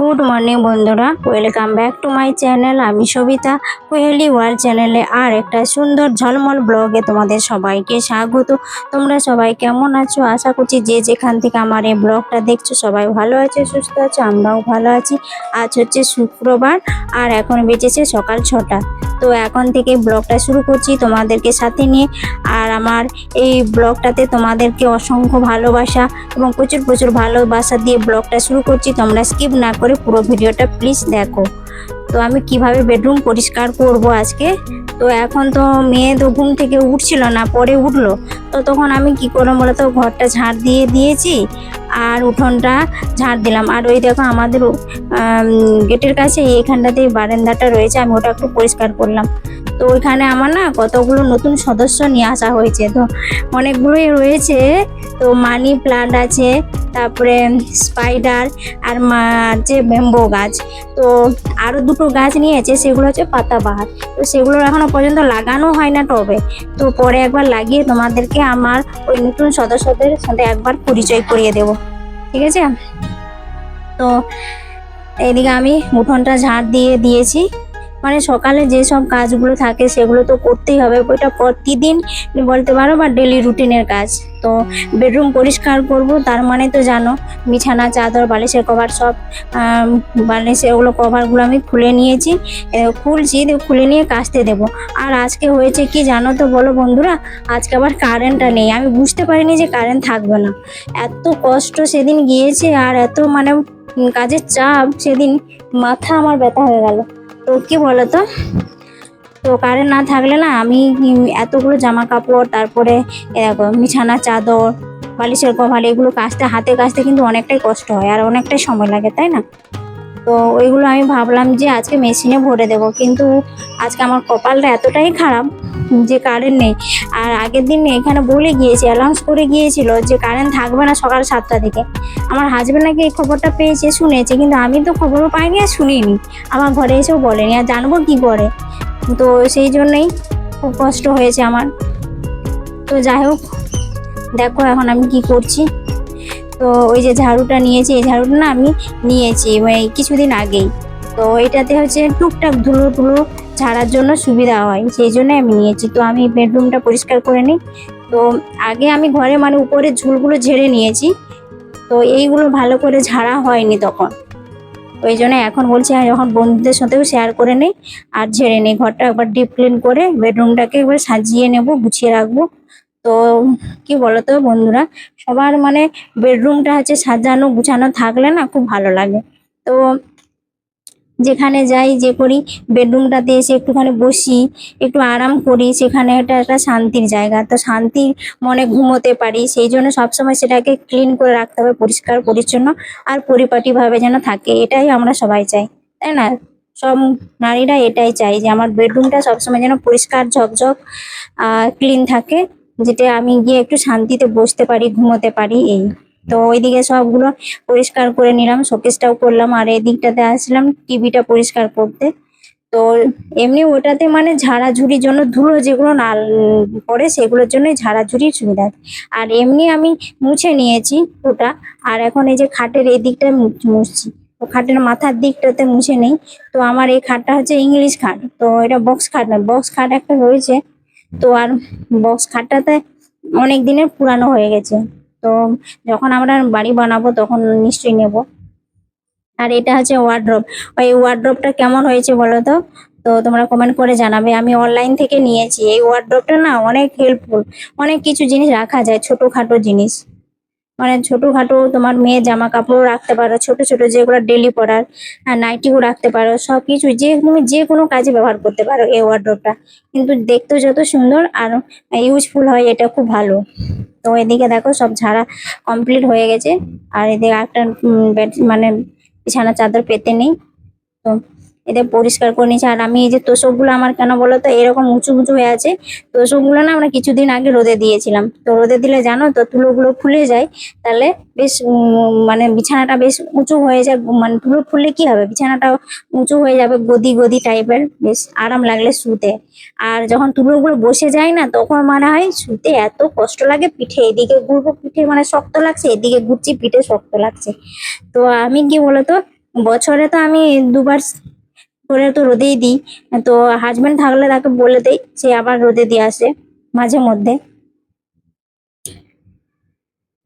Good morning বন্ধুরা, welcome back to my channel. আমি Sabita, Kohli world চ্যানেলে আর একটা সুন্দর ঝলমল ব্লগে তোমাদের সবাইকে স্বাগত। তোমরা সবাই কেমন আছো? আশা করছি যে যেখান থেকে আমার এই ব্লগটা দেখছ সবাই ভালো আছে, সুস্থ আছো, আমরাও ভালো আছি। আজ হচ্ছে শুক্রবার আর এখন বেঁচেছে সকাল ছটা। তো এখন থেকে ব্লগটা শুরু করছি তোমাদেরকে সাথে নিয়ে। আর আমার এই ব্লগটাতে তোমাদেরকে অসংখ্য ভালোবাসা এবং প্রচুর প্রচুর ভালোবাসা দিয়ে ব্লগটা শুরু করছি। তোমরা স্কিপ না করে পুরো ভিডিওটা প্লিজ দেখো। তো আমি কীভাবে বেডরুম পরিষ্কার করব আজকে? তো এখন তো মেয়ে তো ঘুম থেকে উঠছিল না, পরে উঠল। তো তখন আমি কি করলাম বলে তো ঘরটা ঝাড় দিয়ে দিয়েছি আর উঠোনটা ঝাড় দিলাম। আর ওই দেখো আমাদের গেটের কাছে এইখানটাতে বারান্দাটা রয়েছে, আমি ওটা একটু পরিষ্কার করলাম। তো ওইখানে আমার না কতগুলো নতুন সদস্য নিয়ে আসা হয়েছে। তো অনেকগুলোই রয়েছে। তো মানি প্লান্ট আছে, তারপরে স্পাইডার আর যে ব্যাম্বো গাছ। তো আরও দুটো গাছ নিয়েছে সেগুলো হচ্ছে পাতাবাহার। তো সেগুলো এখনও পর্যন্ত লাগানো হয় না টবে। তো পরে একবার লাগিয়ে তোমাদেরকে আমার ওই নতুন সদস্যদের সাথে একবার পরিচয় করিয়ে দেব। ঠিক আছে? তো এইদিকে আমি উঠোনটা ঝাড় দিয়ে দিয়েছি। মানে সকালে যে সব কাজগুলো থাকে সেগুলো তো করতেই হবে। ওইটা প্রতিদিন বলতে পারো বা ডেলি রুটিনের কাজ। তো বেডরুম পরিষ্কার করব তার মানে তো জানো বিছানা চাদর বালিশের কভার সব আম, বালিশের ওগুলো কভারগুলো আমি খুলে নিয়েছি। খুলছি খুলে নিয়ে কাচতে দেব। আর আজকে হয়েছে কি জানো তো বলো বন্ধুরা? আজকে আবার কারেন্টটা নেই। আমি বুঝতে পারিনি যে কারেন্ট থাকবে না। এত কষ্ট সেদিন গিয়েছে আর এত মানে কাজের চাপ সেদিন মাথা আমার ব্যথা হয়ে গেল। তো কি বলো তো? তো কারেন্ট না থাকলে না আমি এতগুলো জামা কাপড় তারপরে বিছানা, চাদর, বালিশের কভার, এগুলো কাচতে, হাতে কাচতে কিন্তু অনেকটাই কষ্ট হয় আর অনেকটাই সময় লাগে, তাই না? তো ওইগুলো আমি ভাবলাম যে আজকে মেশিনে ভরে দেবো। কিন্তু আজকে আমার কপালটা এতটাই খারাপ যে কারেন্ট নেই। আর আগের দিন এখানে বলে গিয়েছে অ্যানাউন্স করে গিয়েছিল যে কারেন্ট থাকবে না সকাল সাতটা থেকে। আমার হাজবেন্ড নাকি এই খবরটা পেয়েছে, শুনেছে, কিন্তু আমি তো খবরও পাইনি আর শুনিনি। আমার ঘরে এসেও বলেনি, আর জানব কি করে? তো সেই জন্যই খুব কষ্ট হয়েছে আমার। তো যাই হোক, দেখো এখন আমি কি করছি। তো ওই যে ঝাড়ুটা নিয়েছি, এই ঝাড়ুটা না আমি নিয়েছি মানে কিছুদিন আগেই। তো এটাতে হচ্ছে টুকটাক ধুলো ধুলো ঝাড়ার জন্য সুবিধা হয়, সেই জন্য আমি নিয়েছি। তো আমি বেডরুমটা পরিষ্কার করে নিই। তো আগে আমি ঘরে মানে উপরে ঝুলগুলো ঝেড়ে নিয়েছি। তো এইগুলো ভালো করে ঝাড়া হয়নি তখন। ওই জন্য এখন বলছি যখন বন্ধুদের সাথেও শেয়ার করে নিই, আর ঝেড়ে নিই। ঘরটা একবার ডিপ ক্লিন করে বেডরুমটাকে একবার সাজিয়ে নেব, গুছিয়ে রাখব। তো কি বলতো বন্ধুরা, সবার মানে বেডরুমটা হচ্ছে সাজানো গুছানো থাকলে না খুব ভালো লাগে। তো যেখানে যাই, যে করি বেডরুমটাতে এসে একটুখানি বসি, একটু আরাম করি, সেখানে এটা একটা শান্তির জায়গা। তো শান্তির মনে ঘুমোতে পারি, সেই জন্য সবসময় সেটাকে ক্লিন করে রাখতে হবে, পরিষ্কার, পরিচ্ছন্ন আর পরিপাটিভাবে যেন থাকে, এটাই আমরা সবাই চাই, তাই না? সব নারীরা এটাই চাই যে আমার বেডরুমটা সবসময় যেন পরিষ্কার, ঝকঝক ক্লিন থাকে। যেটা আমি গিয়ে একটু শান্তিতে বসতে পারি, ঘুমোতে পারি, এই। তো ওইদিকে সবগুলো পরিষ্কার করে নিলাম, শোকেসটাও করলাম, আর এই দিকটাতে আসলাম টিভিটা পরিষ্কার করতে। তো এমনি ওটাতে মানে ঝাড়াঝুড়ির জন্য ধুলো যেগুলো না পড়ে সেগুলোর জন্যই ঝাড়াঝুড়ির সুবিধা আর এমনি আমি মুছে নিয়েছি ওটা, আর এখন এই যে খাটের এই দিকটা মুছছি। তো খাটের মাথার দিকটাতে মুছে নেই। তো আমার এই খাটটা হচ্ছে ইংলিশ খাট, তো এটা বক্স খাট না বক্স খাট একটা রয়েছে। তো আর বক্স খাটটাতে অনেক দিনের পুরানো হয়ে গেছে। তো যখন আমরা বাড়ি বানাবো তখন নিশ্চয়ই নেব। আর এটা হচ্ছে ওয়ার্ড্রপ ওই ওয়ার্ড্রপটা কেমন হয়েছে বলো তো? তো তোমরা কমেন্ট করে জানাবে। আমি অনলাইন থেকে নিয়েছি। এই ওয়ার্ড্রপটা না অনেক হেল্পফুল অনেক কিছু জিনিস রাখা যায়, ছোটোখাটো জিনিস। মানে ছোটোখাটো তোমার মেয়ে জামা কাপড়ও রাখতে পারো, ছোট ছোট যেগুলো ডেলি পরার নাইটিও রাখতে পারো সব কিছু যে তুমি যে কোনো কাজে ব্যবহার করতে পারো এই ওয়ার্ড্রপটা কিন্তু দেখতেও যত সুন্দর আর ইউজফুল হয়, এটা খুব ভালো। তো এদিকে দেখো সব ঝাড়া কমপ্লিট হয়ে গেছে। আর এদিকে একটা মানে বিছানা চাদর পেতে নেই। তো এদের পরিষ্কার করে নিয়েছি। আর আমি এই যে তোষকগুলো আমার কেন বলো তো, এরকম উঁচু উঁচু হয়ে আছে, তোষকগুলো না আমরা কিছুদিন আগে রোদে দিয়েছিলাম। তো রোদে দিলে জানো তো, তুলোগুলো ফুলে যায়, তাহলে বেশ মানে বিছানাটা বেশ উঁচু হয়ে যায় মানে তুলো ফুললে কি হবে? বিছানাটা উঁচু হয়ে যাবে, গদি গদি টাইপের, বেশ আরাম লাগলে শুতে। আর যখন তুলোগুলো বসে যায় না, তখন মনে হয় শুতে এত কষ্ট লাগে পিঠে, এদিকে ঘুরবো পিঠে মানে শক্ত লাগছে, এদিকে ঘুরছি পিঠে শক্ত লাগছে। তো আমি কি বলতো বছরে তো আমি দুবার করে তো রোদেই দিই। তো হাজব্যান্ড থাকলে তাকে বলে দেই, সে আবার রোদে দিয়ে আসে মাঝে মধ্যে।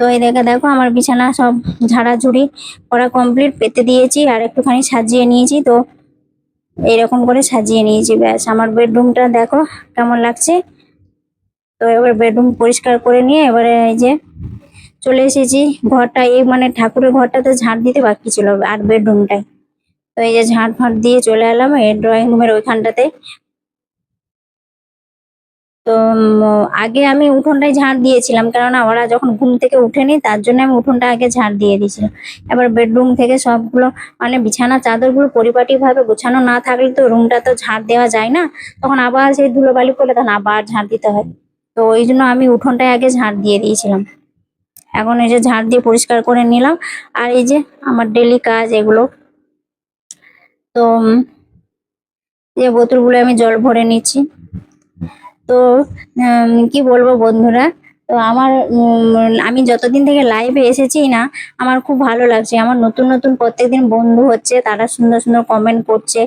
তো এই দেখে দেখো, আমার বিছানা সব ঝাড়াঝুড়ি করা কমপ্লিট পেতে দিয়েছি আর একটুখানি সাজিয়ে নিয়েছি তো। এইরকম করে সাজিয়ে নিয়েছি, ব্যাস। আমার বেডরুমটা দেখো কেমন লাগছে। তো এবার বেডরুম পরিষ্কার করে নিয়ে এবারে এই যে চলে এসেছি। ঘরটা এই মানে ঠাকুরের ঘরটাতে ঝাঁট দিতে বাকি ছিল আর বেডরুমটাই তো এই যে ঝাঁট ফাঁট দিয়ে চলে এলাম এই ড্রয়িং রুমের ওইখানটাতে। তো আগে আমি উঠোনটাই ঝাঁট দিয়েছিলাম, কেননা ওরা যখন ঘুম থেকে উঠেনি তার জন্য আমি উঠোনটা আগে ঝাঁট দিয়ে দিয়েছিলাম। এবার বেডরুম থেকে সবগুলো মানে বিছানা চাদরগুলো পরিপাটি ভাবে গোছানো না থাকলে তো রুমটা তো ঝাঁট দেওয়া যায় না। তখন আবার সেই ধুলোবালি করলে তখন আবার ঝাঁট দিতে হয়। তো ওই জন্য আমি উঠোনটায় আগে ঝাঁট দিয়ে দিয়েছিলাম। এখন এই যে ঝাড় দিয়ে পরিষ্কার করে নিলাম। আর এই যে আমার ডেলি কাজ এগুলো তো এই বোতলগুলো আমি জল ভরে নিচ্ছি। তো কি বলব বন্ধুরা, তো আমার আমি যতদিন থেকে লাইভে এসেছি না, আমার খুব ভালো লাগছে। আমার নতুন নতুন প্রত্যেকদিন বন্ধু হচ্ছে, তারা সুন্দর সুন্দর কমেন্ট করছে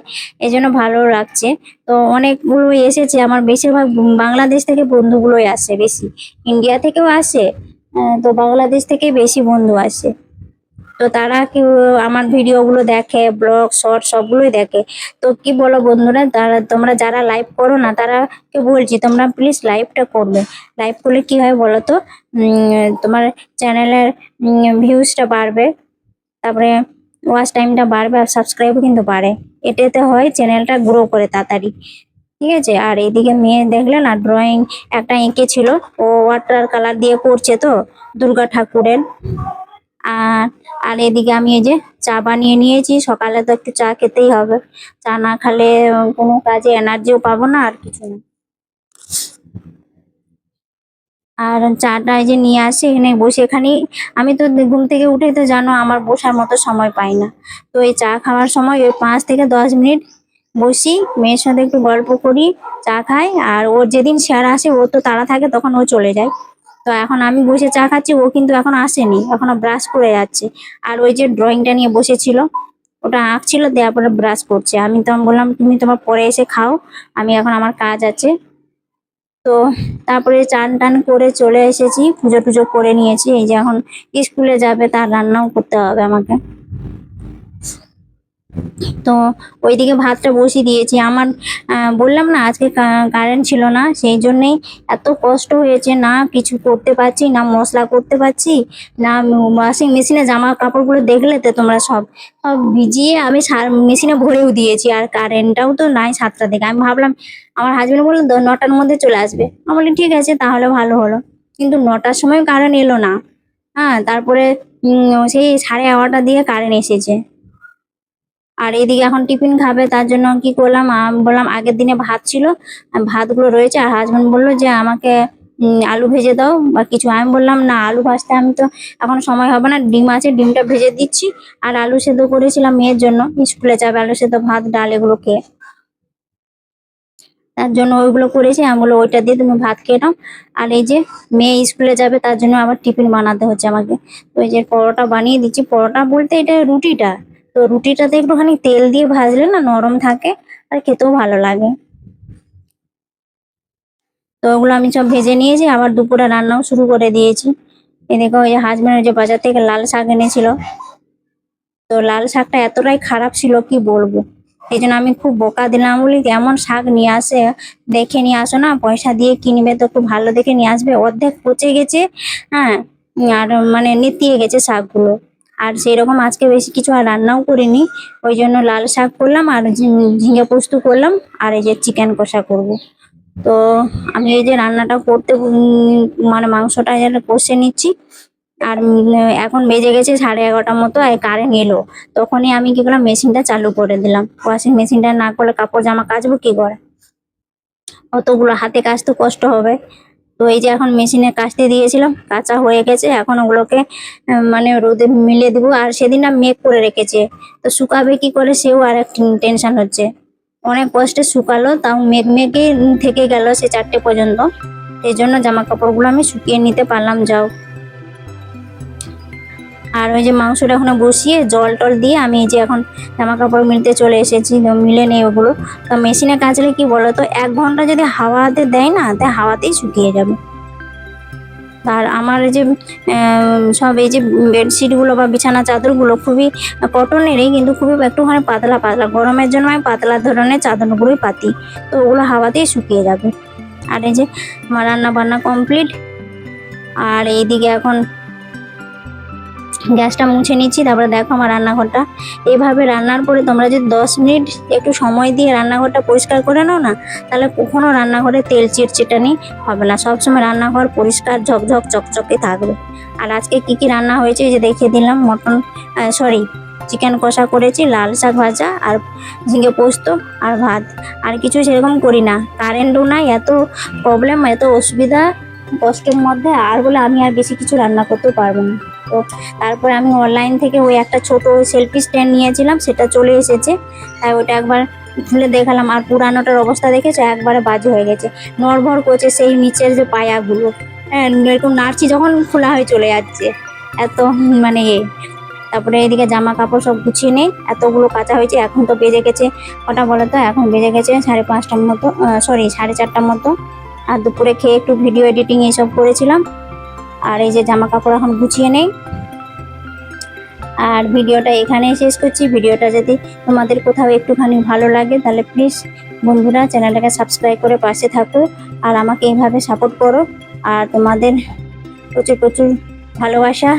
এই জন্য ভালো লাগছে। তো অনেকগুলো এসেছে, আমার বেশিরভাগ বাংলাদেশ থেকে বন্ধুগুলোই আসে, বেশি। ইন্ডিয়া থেকেও আসে তো বাংলাদেশ থেকে বেশি বন্ধু আসে। তো তারা কেউ আমার ভিডিওগুলো দেখে ব্লগ শর্ট সবগুলোই দেখে। তো কি বলো বন্ধুরা, তারা তোমরা যারা লাইভ করো না, তারা কে বলছি, তোমরা প্লিজ লাইভটা করবে। লাইভ করলে কি হয় বলো তো? তোমার চ্যানেলের ভিউজটা বাড়বে। তারপরে ওয়াচ টাইমটা বাড়বে আর সাবস্ক্রাইব কিন্তু বাড়ে। এটাতে হয় চ্যানেলটা গ্রো করে তাড়াতাড়ি। ঠিক আছে? আর এদিকে মেয়ে দেখলে না ড্রয়িং একটা এঁকেছিল ও ওয়াটার কালার দিয়ে করছে তো, দুর্গা ঠাকুরের। আর আর এদিকে আমি এই যে চা বানিয়ে নিয়েছি। সকালে তো একটু চা খেতেই হবে। চা না খেলে কোনো কাজে এনার্জিও পাবো না, আর কিছু না। আর চাটা যে নিয়ে আসে, এখানে বসে এখানে আমি তো ঘুম থেকে উঠে তো জানো, আমার বসার মতো সময় পাই না। তো এই চা খাওয়ার সময় ওই পাঁচ থেকে দশ মিনিট বসি, মেয়ের সাথে একটু গল্প করি, চা খাই। আর ওর যেদিন স্যার আসে, ও তো তাড়া থাকে, তখন ও চলে যায়। তো এখন আমি বসে চা খাচ্ছি, ও কিন্তু এখন আসেনি, এখনও ব্রাশ করে যাচ্ছে। আর ওই যে ড্রয়িংটা নিয়ে বসেছিল, ওটা আঁকছিল, দেওয়ার পরে ব্রাশ করছে। আমি তখন বললাম, তুমি তোমার পরে এসে খাও, আমি এখন আমার কাজ আছে। তো তারপরে চান টান করে চলে এসেছি, পুজো টুজো করে নিয়েছি। এই যে এখন স্কুলে যাবে, তার রান্নাও করতে হবে আমাকে। তো ওইদিকে ভাতটা বসিয়ে দিয়েছি। আমার বললাম না, আজকে কারেন্ট ছিল না, সেই জন্যেই এত কষ্ট হয়েছে, না কিছু করতে পারছি, না মশলা করতে পারছি, না ওয়াশিং মেশিনে জামা কাপড়গুলো দেখলে তো তোমরা সব সব ভিজিয়ে আমি মেশিনে ভরেও দিয়েছি, আর কারেন্টটাও তো নাই সাতটা থেকে। আমি ভাবলাম, আমার হাজবেন্ড বলল, "দ- নটার মধ্যে চলে আসবে। আমি বললাম, ঠিক আছে, তাহলে ভালো হলো। কিন্তু নটার সময় কারেন্ট এলো না। হ্যাঁ তারপরে সেই সাড়ে এগারোটা দিয়ে কারেন্ট এসেছে। আর এদিকে এখন টিফিন খাবে, তার জন্য কি করলাম বললাম আগের দিনে ভাত ছিল ভাতগুলো রয়েছে, আর হাজবেন্ড বলল যে আমাকে আলু ভেজে দাও বা কিছু। আমি বললাম, না, আলু ভাজতে আমি তো এখন সময় হবে না, ডিম আছে, ডিমটা ভেজে দিচ্ছি, আর আলু সেদ্ধ করেছিলাম মেয়ের জন্য, স্কুলে যাবে, আলু সেদ্ধ ভাত, ডাল এগুলো খেয়ে। তার জন্য ওইগুলো করেছি, আমি বলল ওইটা দিয়ে তুমি ভাত খেয়ে নাও। আর এই যে মেয়ে স্কুলে যাবে, তার জন্য আবার টিফিন বানাতে হচ্ছে আমাকে। এই যে পরোটা বানিয়ে দিচ্ছি, পরোটা বলতে এটা রুটিটা। তো রুটিটাতে একটুখানি তেল দিয়ে ভাজলে না নরম থাকে আর খেতেও ভালো লাগে। তো ওগুলো আমি সব ভেজে নিয়েছি, আবার দুপুরে রান্নাও শুরু করে দিয়েছি। এদিকে ওই হাজবেন্ড যে বাজার থেকে লাল শাক এনেছিল। তো লাল শাকটা এতটাই খারাপ ছিল, কি বলব? এই জন্য আমি খুব বোকা দিলাম, বলি এমন শাক নিয়ে আসে? দেখে নিয়ে আসো না, পয়সা দিয়ে কিনবে তো একটু ভালো দেখে নিয়ে আসবে। অর্ধেক পচে গেছে হ্যাঁ আর মানে নেতিয়ে গেছে শাকগুলো। আর সেই রকম আজকে বেশি কিছু আর রান্নাও করিনি। ওই জন্য লাল শাক করলাম আর ঝিঙে পোস্ত করলাম আর এই যে চিকেন কষা করব। তো আমি এই যে রান্নাটা করতে মানে মাংসটা কষে নিচ্ছি। আর এখন বেজে গেছে সাড়ে এগারোটার মতো কারেন্ট এলো। তখনই আমি কি করলাম, মেশিনটা চালু করে দিলাম। ওয়াশিং মেশিনটা না করলে কাপড় জামা কাচবো কি করে? অতগুলো হাতে কাচতে কষ্ট হবে। তো এই যে এখন মেশিনে কাচতে দিয়েছিলাম, কাঁচা হয়ে গেছে। এখন ওগুলোকে মানে রোদে মিলে দেবো। আর সেদিন না মেঘ করে রেখেছে। তো শুকাবে কি করে সেও আর এক টেনশন হচ্ছে। অনেক কষ্টে শুকালো, তাও মেঘ মেঘে থেকে গেল সে চারটে পর্যন্ত। এই জন্য জামা কাপড়গুলো আমি শুকিয়ে নিতে পারলাম, যাও। আর ওই যে মাংসটা এখনও বসিয়ে জল টল দিয়ে আমি এই যে এখন জামা কাপড় মিলতে চলে এসেছি মিলে নেই ওগুলো। তো মেশিনে কাচলে কি বলো তো, এক ঘণ্টা যদি হাওয়াতে দেয় না, তা হাওয়াতেই শুকিয়ে যাবে। আর আমার যে সব এই যে বেডশিটগুলো বা বিছানা চাদরগুলো খুবই কটনেরই, কিন্তু খুবই একটুখানি পাতলা পাতলা। গরমের জন্য আমি পাতলা ধরনের চাদরগুলোই পাতি, তো ওগুলো হাওয়াতেই শুকিয়ে যাবে। আর এই যে আমার রান্না বান্না কমপ্লিট। আর এইদিকে এখন গ্যাসটা মুছে নিচ্ছি, তারপরে দেখো আমার রান্নাঘরটা। এইভাবে রান্নার পরে তোমরা যদি দশ মিনিট একটু সময় দিয়ে রান্নাঘরটা পরিষ্কার করে নাও না, তাহলে কখনো রান্নাঘরে তেল চিটচিটানি হবে না। সবসময় রান্নাঘর পরিষ্কার, ঝকঝক, চকচকে থাকবে। আর আজকে কি কি রান্না হয়েছে যে দেখিয়ে দিলাম, মটন সরি চিকেন কষা করেছি, লাল শাক ভাজা আর ঝিঙে পোস্ত আর ভাত। আর কিছু সেরকম করি না। কারেন্টও নাই, এত প্রবলেম এত অসুবিধা কষ্টের মধ্যে, আর বলে আমি আর বেশি কিছু রান্না করতে পারব না। তো তারপর আমি অনলাইন থেকে ওই একটা ছোট সেলফি স্ট্যান্ড নিয়েছিলাম, সেটা চলে এসেছে। তাই ওটা একবার খুলে দেখালাম। আর পুরানোটার অবস্থা দেখেছে? একবারে বাজে হয়ে গেছে। নড়বড় করছে সেই নিচের যে পায়াগুলো। হ্যাঁ এরকম নাড়ছি যখন খোলা হয়ে চলে যাচ্ছে। এত মানে এ। তারপরে এদিকে জামা কাপড় সব গুছিয়ে নেই। এতগুলো কাঁচা হয়েছে, এখন তো বেজে গেছে। কটা বলো তো? এখন বেজে গেছে সাড়ে পাঁচটার মতো সরি সাড়ে চারটার মতো। আর দুপুরে খেয়ে একটু ভিডিও এডিটিং এইসব করেছিলাম। আর এই যে জামা কাপড় এখন গুছিয়ে নেই। আর ভিডিওটা এখানেই শেষ করছি। ভিডিওটা যদি তোমাদের কোথাও একটুখানি ভালো লাগে, তাহলে প্লিজ বন্ধুরা চ্যানেলটাকে সাবস্ক্রাইব করে পাশে থাকো আর আমাকে এইভাবে সাপোর্ট করো। আর তোমাদের প্রচুর প্রচুর ভালোবাসা,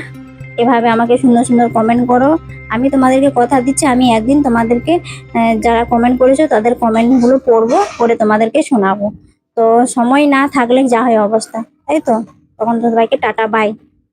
এভাবে আমাকে সুন্দর সুন্দর কমেন্ট করো। আমি তোমাদেরকে কথা দিচ্ছি, আমি একদিন তোমাদেরকে যারা কমেন্ট করেছ তাদের কমেন্টগুলো পড়ব, পড়ে তোমাদেরকে শোনাবো। তো সময় না থাকলে যা হয় অবস্থা, তাই তো? তখন সবাইকে টাটা বাই